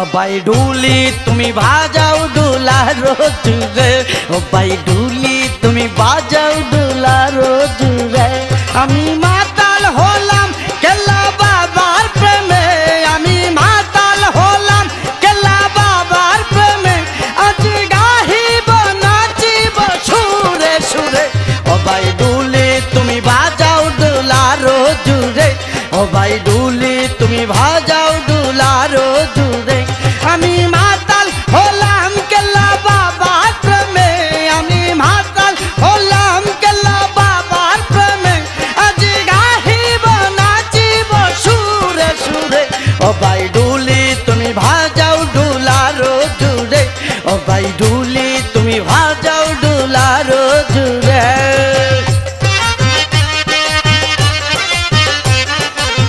ও by ডুলি, তুমি বাজাও ডুলা রোজ রে। ও বাই ডুলি, তুমি বাজাও ডুলা রোজ রে। আমি মাতাল হলাম কেল্লা বাবার প্রেমে। আমি মাতাল হলাম কেল্লা বাবার প্রেমে। আজ গাহিব, নাচিব, সুরে সুরে। ও বাই ডুলি, তুমি বাজাও ডুলা রোজ রে। ও বাই ডুলি, তুমি ভাজাও ডুলা রোজ রে। Ó oh, do